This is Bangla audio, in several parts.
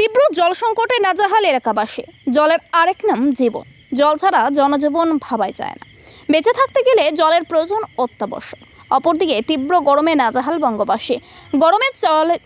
তীব্র জল সংকটে নাজাহাল এলাকাবাসী। জলের আরেক নাম জীবন। জল ছাড়া জনজীবন ভাবাই যায় না। বেঁচে থাকতে গেলে জলের প্রয়োজন অত্যাবশ্যক। অপরদিকে তীব্র গরমে নাজাহাল বঙ্গবাসী। গরমে জলে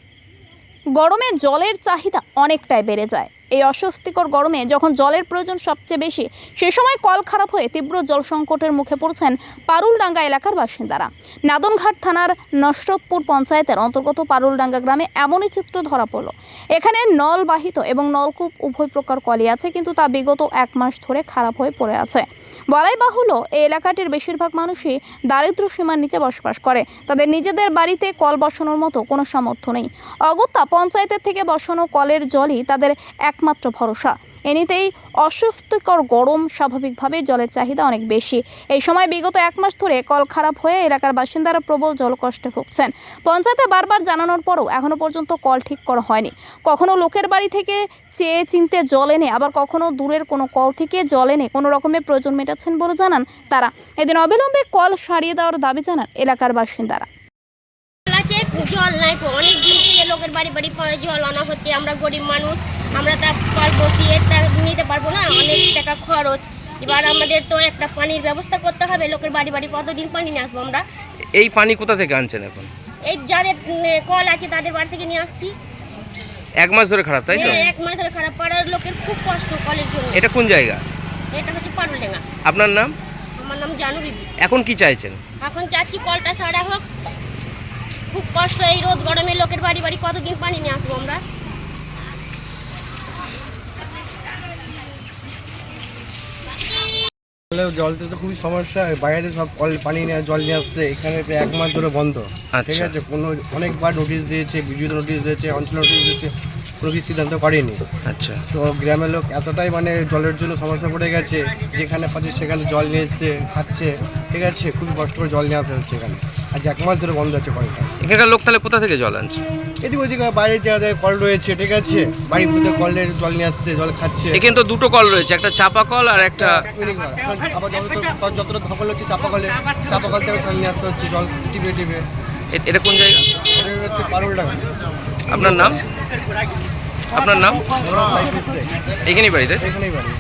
গরমে জলের চাহিদা অনেকটাই বেড়ে যায়। এই অস্বস্তিকর গরমে যখন জলের প্রয়োজন সবচেয়ে বেশি, সে সময় কল খারাপ হয়ে তীব্র জল সংকটের মুখে পড়ছেন পারুলডাঙ্গা এলাকার বাসিন্দারা। নাদনঘাট থানার নসরতপুর পঞ্চায়েতের অন্তর্গত পারুলডাঙ্গা গ্রামে এমনই চিত্র ধরা পড়ল। এখানে নলবাহিত এবং নলকূপ উভয় প্রকার কলই আছে, কিন্তু তা বিগত এক মাস ধরে খারাপ হয়ে পড়ে আছে। বলাই বাহুল্য, এই এলাকাটির বেশিরভাগ মানুষই দারিদ্র সীমার নিচে বসবাস করে। তাদের নিজেদের বাড়িতে কল বসানোর মতো কোনো সামর্থ্য নেই। অগত্যা পঞ্চায়েতের থেকে বসানো কলের জলই তাদের একমাত্র ভরসা। এনিতেই অস্বস্তিকর গরম স্বাভাবিকভাবে জলের চাহিদা অনেক বেশি। এই সময় বিগত এক মাস ধরে কল খারাপ হয়ে এলাকার বাসিন্দারা প্রবল জলকষ্টে ভুগছেন। পঞ্চায়েতে বারবার জানানোর পরও এখনও পর্যন্ত কল ঠিক করা হয়নি। কখনো লোকের বাড়ি থেকে চেয়ে চিনতে জল এনে, আবার কখনো দূরের কোনো কল থেকে জল এনে কোনো রকমের প্রয়োজন মেটাচ্ছেন বলে জানান তারা। এদিন অবিলম্বে কল সারিয়ে দেওয়ার দাবি জানান এলাকার বাসিন্দারা। জল নাই অনেক দিন থেকে লোকের বাড়ি বাড়ি জল আনা হচ্ছে। আমরা গরিব মানুষ। আমরা তা কল বসিয়ে তা নিতে পারব না অনেক টাকা খরচ। এবার আমাদের তো একটা পানির ব্যবস্থা করতে হবে লোকের বাড়ি বাড়ি কতদিন পানি নিয়ে আসব আমরা? এই পানি কোথা থেকে আনছেন এখন? এই যাদের কল আছে তাদের বাড়ি থেকে নিয়ে আসছি। এক মাস ধরে খারাপ তাই তো? হ্যাঁ, এক মাস ধরে খারাপ। পাড়ার লোকের খুব কষ্ট কলের জন্য। এটা কোন জায়গা? এটা হচ্ছে পারুলেঙ্গা। আপনার নাম? আমার নাম জানু বিবি। এখন কি চাইছেন? এখন চাচ্ছি কলটা সারা হোক। খুব কষ্ট এই রোদ গরমে লোকের বাড়ি বাড়ি কতদিন পানি নিয়ে আসব আমরা? জলতে তো খুবই সমস্যা বাইরে সব কল পানি নিয়ে জল নিয়ে আসছে এখানে প্রায় এক মাস ধরে বন্ধ। ঠিক আচ্ছা। আছে কোনো অনেকবার নোটিশ দিয়েছে বিদ্যুৎ নোটিশ দিয়েছে অঞ্চল নোটিশ দিয়েছে কোনো কিছু সিদ্ধান্ত করেনি। আচ্ছা। তো গ্রামের লোক এতটাই মানে জলের জন্য সমস্যা পড়ে গেছে যেখানে পাচ্ছে সেখানে জল নিয়ে এসছে খাচ্ছে ঠিক আছে খুবই কষ্ট করে জল নিয়ে আসতে হচ্ছে এখানে। আজ এক মাস ধরে বন্ধ আছে কলটা। এখানকার লোক তাহলে কোথা থেকে জল আনছে? এদিকে ওদিকে বাইরে যাদের কল রয়েছে ঠিক আছে? বাড়ির মধ্যে কলের জল নিয়ে আসছে জল খাচ্ছে। এখানে তো দুটো কল রয়েছে একটা চাপা কল আর একটা মিনিট আবার যত যতটা ধকল হচ্ছে চাপা কলে চাপা কল থেকে জল নিয়ে আসতে হচ্ছে জল টিপে টিপে। এটা কোন জায়গা? আপনার নাম? আপনার নাম? এখানেই বাড়িতে এখানেই বাড়ি।